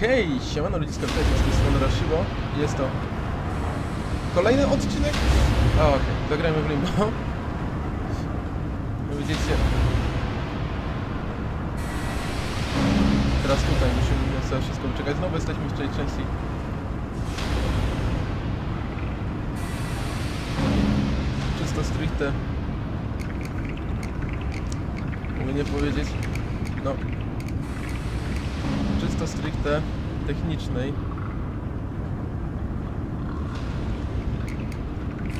Hej, siemano ludziska, witajcie z tej strony Rashibo. Jest to kolejny odcinek. Okej, zagrajmy w Limbo. Widzicie. Teraz tutaj musimy sobie wszystko wyczekać. Znowu jesteśmy w tej części. Czysto stricte. Mogę nie powiedzieć. No, stricte technicznej.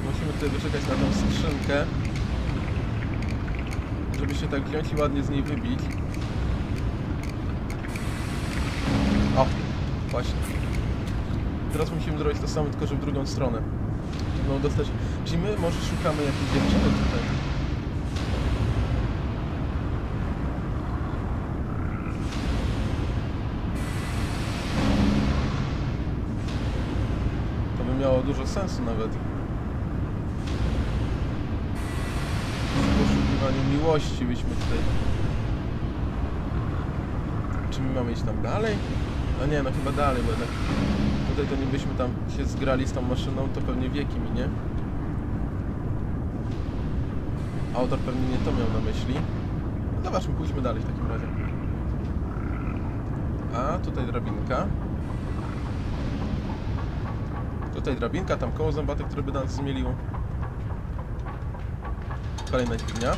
Musimy tutaj wyczekać na tą skrzynkę, żeby się tak wziąć i ładnie z niej wybić. O, właśnie. Teraz musimy zrobić to samo, tylko że w drugą stronę. No dostać... Czyli my może szukamy jakiejś dziewczyny tutaj. Sensu nawet. W poszukiwaniu miłości byśmy tutaj... Czy my mamy iść tam dalej? No nie, no chyba dalej, bo jednak tutaj to nie byśmy tam się zgrali z tą maszyną, to pewnie wieki minie. Autor pewnie nie to miał na myśli. No zobaczmy, pójdźmy dalej w takim razie. A, tutaj drabinka. Tutaj drabinka, tam koło zębate, które by nas zmieliło. Kolejna dźwignia.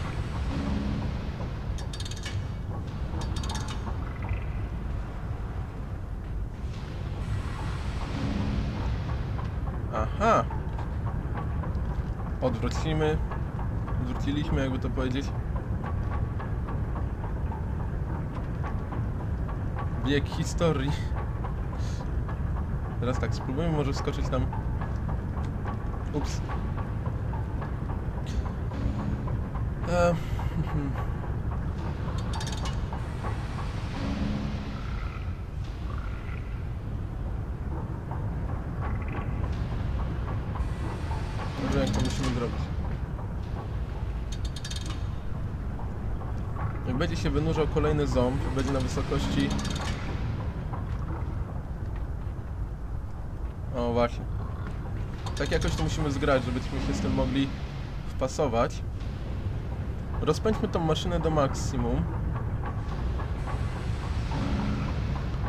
Aha! Odwrócimy. Odwróciliśmy, jakby to powiedzieć. Bieg historii. Teraz tak, spróbujmy może wskoczyć tam. Ups. Eee, wiem jak to musimy zrobić. Jak będzie się wynurzał kolejny ząb, będzie na wysokości... właśnie. Tak jakoś to musimy zgrać, żebyśmy się z tym mogli wpasować. Rozpędźmy tą maszynę do maksimum.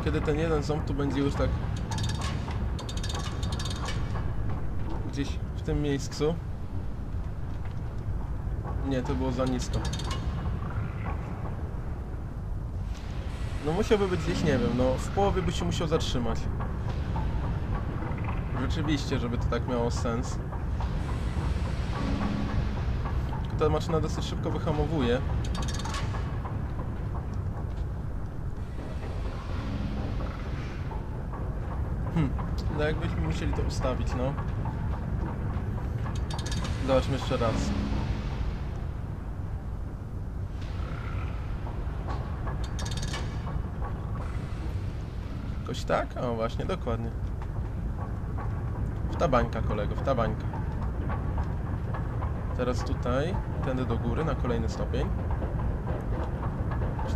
Kiedy ten jeden ząb tu będzie już tak gdzieś w tym miejscu. Nie, to było za nisko. No musiałby być gdzieś, nie wiem, no w połowie by się musiał zatrzymać. Rzeczywiście, żeby to tak miało sens. Ta maszyna dosyć szybko wyhamowuje. Hmm, no jakbyśmy musieli to ustawić, no. Zobaczmy jeszcze raz. Jakoś tak? O, właśnie, dokładnie. Ta bańka, kolego, w ta bańka. Teraz tutaj, tędy do góry, na kolejny stopień.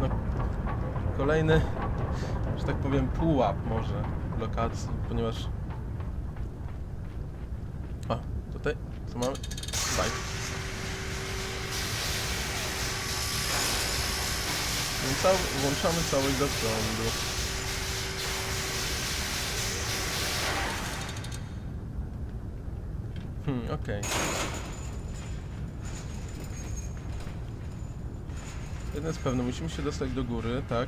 Na kolejny, że tak powiem, pułap może lokacji, ponieważ... O, tutaj, co mamy? Bańka. Włączamy cały do prądu. Okej. Jedno jest pewne, musimy się dostać do góry, tak?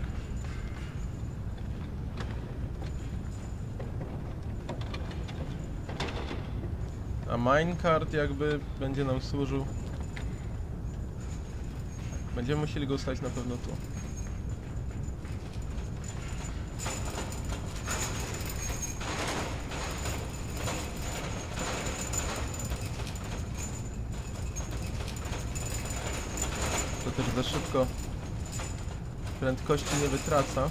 A minecart jakby będzie nam służył. Będziemy musieli go ustawić na pewno tu. To też za szybko prędkości nie wytraca.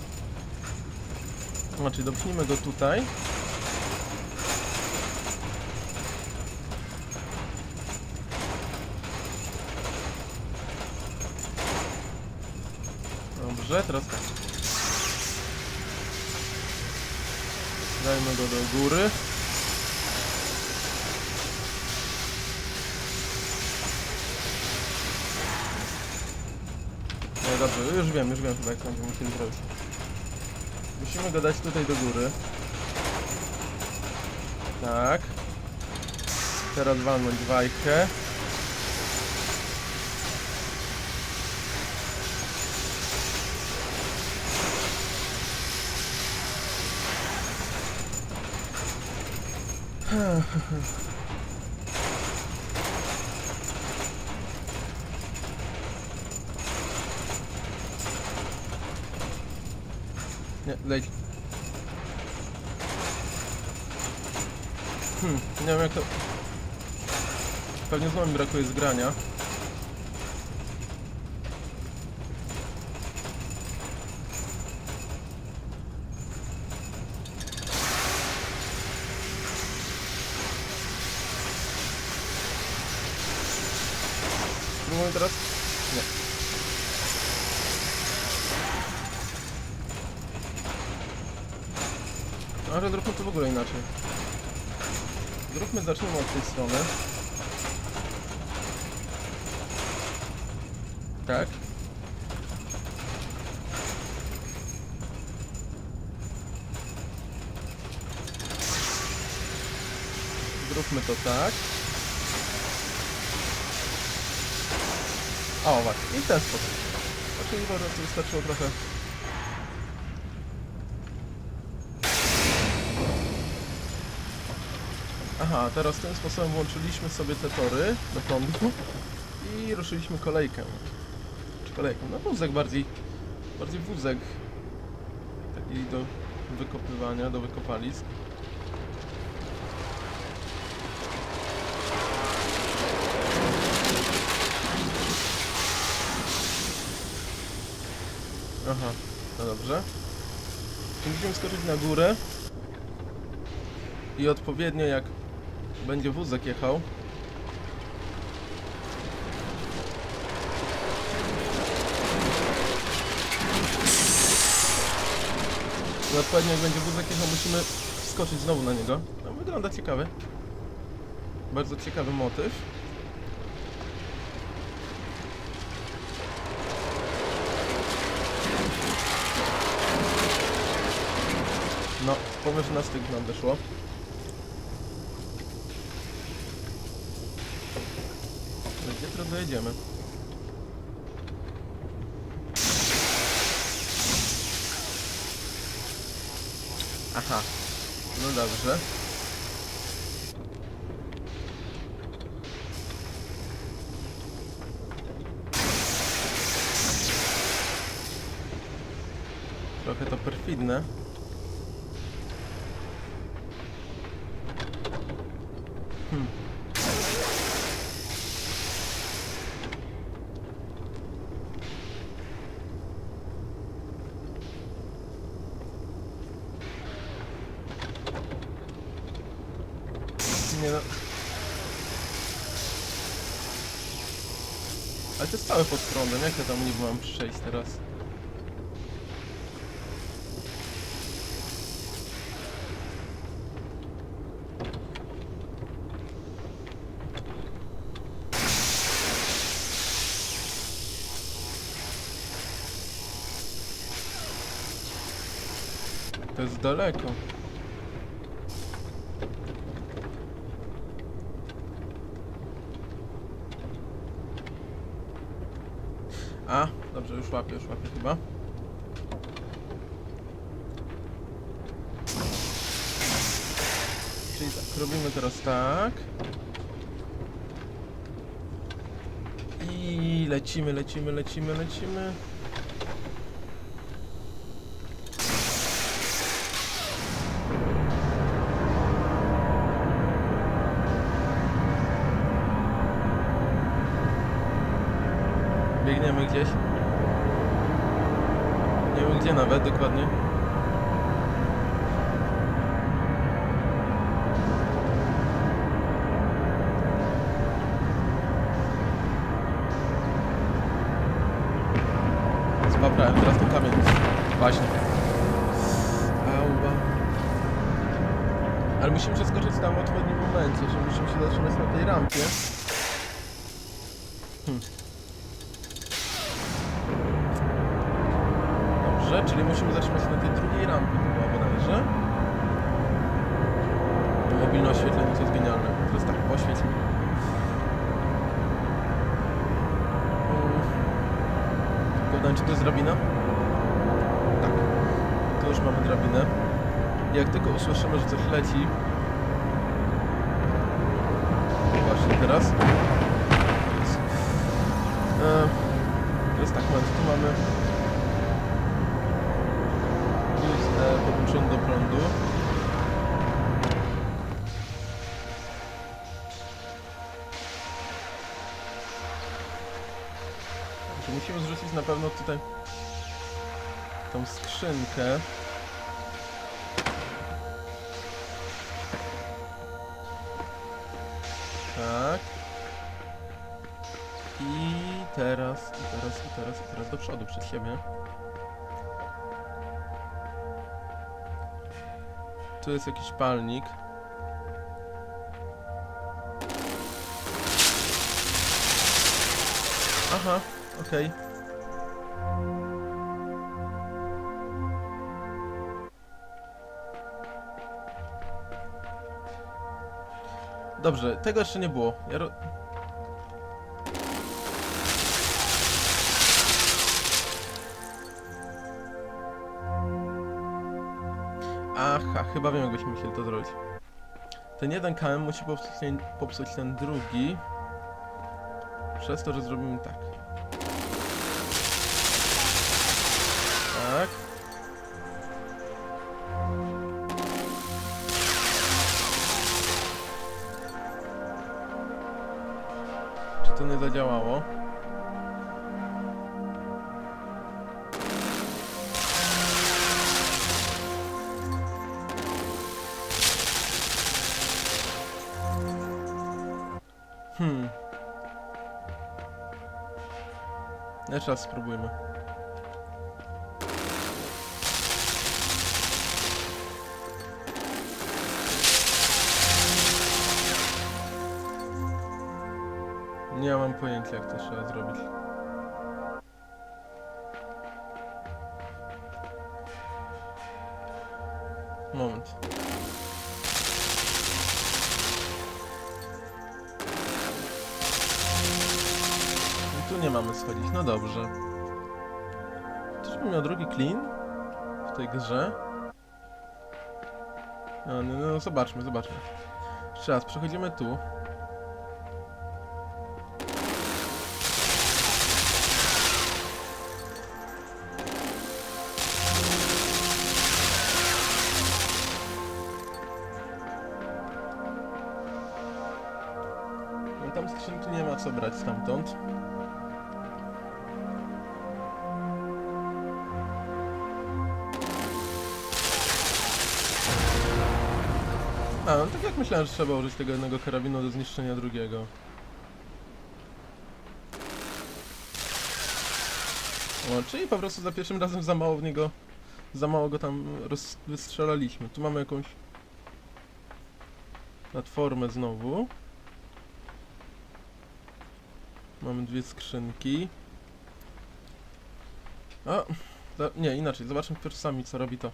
Znaczy, dopchnijmy go tutaj. Dobrze, teraz tak. Dajmy go do góry. Dobrze, już wiem, już wiem chyba jak to będziemy musieli zrobić. Musimy go dać tutaj do góry. Tak. Teraz walnąć wajkę. Nie, leć. Hmm, nie wiem jak to... Pewnie znowu mi brakuje zgrania. Spróbujmy teraz? Nie. Ale zróbmy to w ogóle inaczej. Zróbmy, zacznijmy od tej strony. Tak. Zróbmy to tak. O, właśnie. I w ten sposób. Po prostu wystarczyło trochę Aha, teraz tym sposobem włączyliśmy sobie te tory do prądu i ruszyliśmy kolejkę. Czy kolejką? No wózek bardziej, bardziej wózek taki do wykopywania, do wykopalisk. Aha, no dobrze. Musimy skoczyć na górę i odpowiednio jak będzie wózek jechał. Odpowiednio jak będzie wózek jechał, musimy skoczyć znowu na niego. No, wygląda ciekawy. Bardzo ciekawy motyw. No, pomysł na styk nam wyszło. Ale Dojedziemy? Aha. No dobrze. Trochę to perfidne. Hmm. Nie no. Całe pod prądem, jak ja tam nie mam przejść teraz? To jest daleko. A, dobrze, już łapię, już łapię chyba. Czyli tak, robimy teraz tak. I lecimy, lecimy, lecimy, lecimy. Biegniemy gdzieś. Dokładnie. Spaprałem teraz ten kamień. Właśnie. Ała. Ale musimy przeskoczyć tam w odpowiednim momencie, że musimy się zatrzymać na tej rampie. Hmm. Teraz. Jest. E, teraz tak, moment, tu mamy... USB podłączony do prądu. Musimy zrzucić na pewno tutaj tą skrzynkę. Przodu przed siebie. Tu jest jakiś palnik. Aha, okej. Dobrze, tego jeszcze nie było. Ja Aha, chyba wiem jak byśmy musieli to zrobić. Ten jeden KM musi popsuć ten, popsuć ten drugi. Przez to, że zrobimy tak. Tak. Czy to nie zadziałało? Jeszcze raz spróbujmy. Nie mam pojęcia jak to trzeba zrobić. Schodzić, no dobrze. Czyżbym miał drugi clean w tej grze? No, no, no zobaczmy, zobaczmy. Jeszcze raz, przechodzimy tu. No tam skrzynki nie ma co brać stamtąd. A, no tak jak myślałem, że trzeba użyć tego jednego karabinu do zniszczenia drugiego. O, czyli po prostu za pierwszym razem za mało w niego, za mało go tam wystrzelaliśmy. Tu mamy jakąś platformę znowu. Mamy dwie skrzynki. Za, nie, inaczej, zobaczmy pierwszy sami co robi to.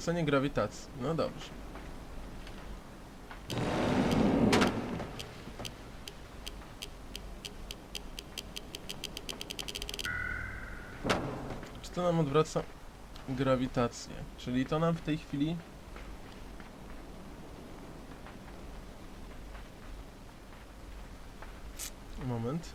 Odwrócenie grawitacji. No dobrze. Czy to nam odwraca grawitację? Czyli to nam w tej chwili... Moment.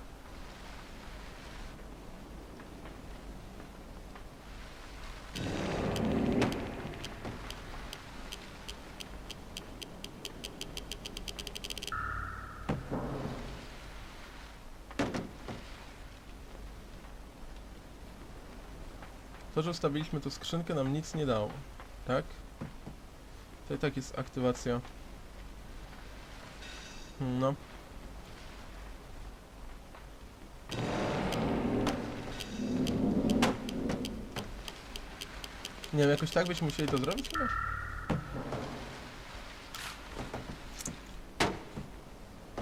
że stawiliśmy tu skrzynkę, nam nic nie dało. Tak? To i tak jest aktywacja. No. Nie wiem, jakoś tak byśmy musieli to zrobić chyba?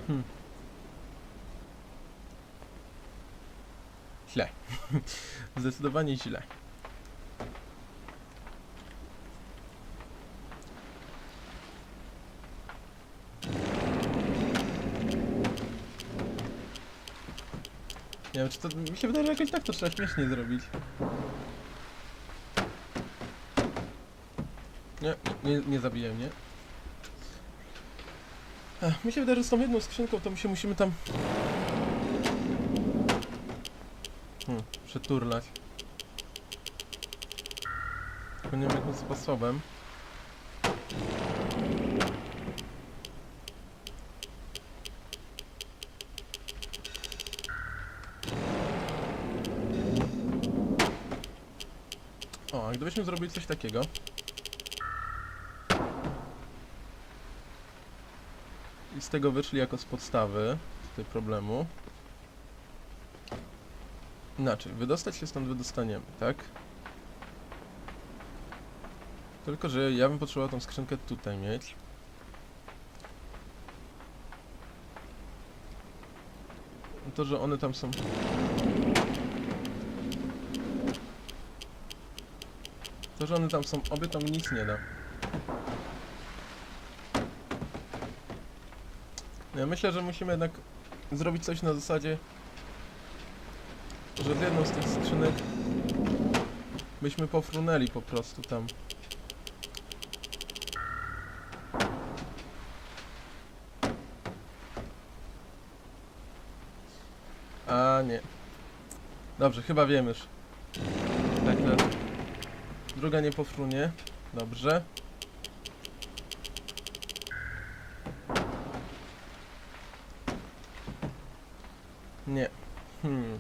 Hmm. Źle. Zdecydowanie źle. Nie wiem, czy to... Mi się wydaje, że jakoś tak to trzeba śmiesznie zrobić. Nie, nie, nie zabiję mnie. Ech, mi się wydaje, że z tą jedną skrzynką to my się musimy tam... Hmm, przeturlać. Tylko nie wiem jakim sposobem. Zrobili coś takiego. I z tego wyszli jako z podstawy tutaj problemu. Inaczej, wydostać się stąd wydostaniemy, tak? Tylko, że ja bym potrzebował tą skrzynkę tutaj mieć. To, że one tam są... To, że one tam są obie, to mi nic nie da. Ja myślę, że musimy jednak zrobić coś na zasadzie, że z jedną z tych skrzynek byśmy pofrunęli po prostu tam. A nie. Dobrze, chyba wiem już. Tak, tak. Druga nie pofrunie. Dobrze. Nie. Hmm.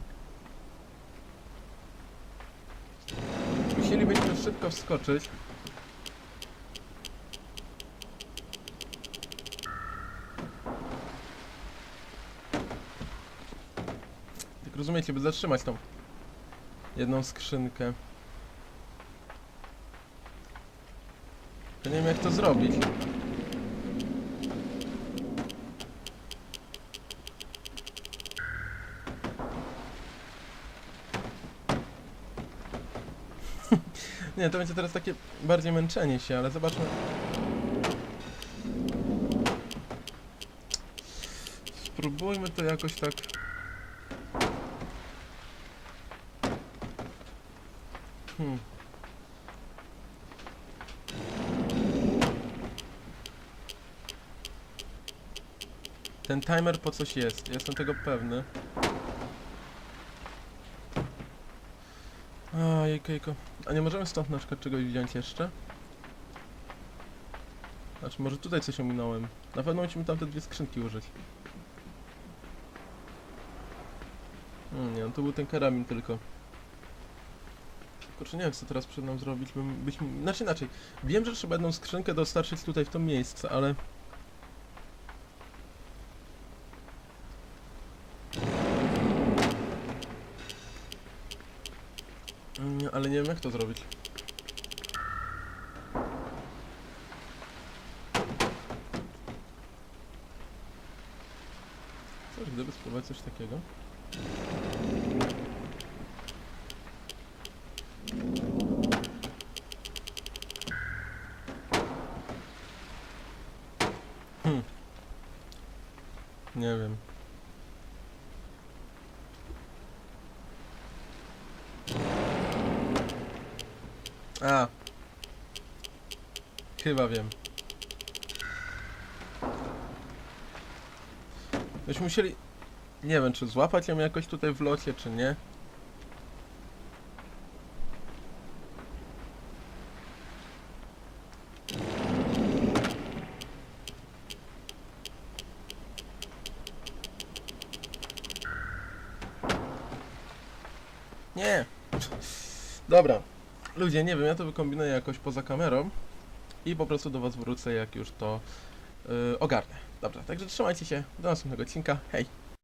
Musielibyśmy szybko wskoczyć. Jak rozumiecie, by zatrzymać tą jedną skrzynkę. Ja nie wiem jak to zrobić. Nie, to będzie teraz takie bardziej męczenie się, ale zobaczmy. Spróbujmy to jakoś tak. Hmm. Ten timer po coś jest, jestem tego pewny. A, jejko. A nie możemy stąd na przykład czegoś wziąć jeszcze? Znaczy, może tutaj coś ominąłem. Na pewno musimy tam te dwie skrzynki użyć. Hmm, nie, no to był ten karabin tylko. Kurczę, nie wiem co teraz przed nam zrobić, bym, byśmy... Znaczy inaczej, wiem, że trzeba jedną skrzynkę dostarczyć tutaj w to miejsce, ale... ale nie wiem jak to zrobić. Cóż, gdyby spróbować coś takiego. Hmm. Nie wiem. A. Chyba wiem. Byśmy musieli... Nie wiem, czy złapać ją jakoś tutaj w locie, czy nie. Nie. Dobra. Ludzie, nie wiem, ja to wykombinuję jakoś poza kamerą i po prostu do was wrócę, jak już to yy, ogarnę. Dobra, także trzymajcie się, do następnego odcinka, hej!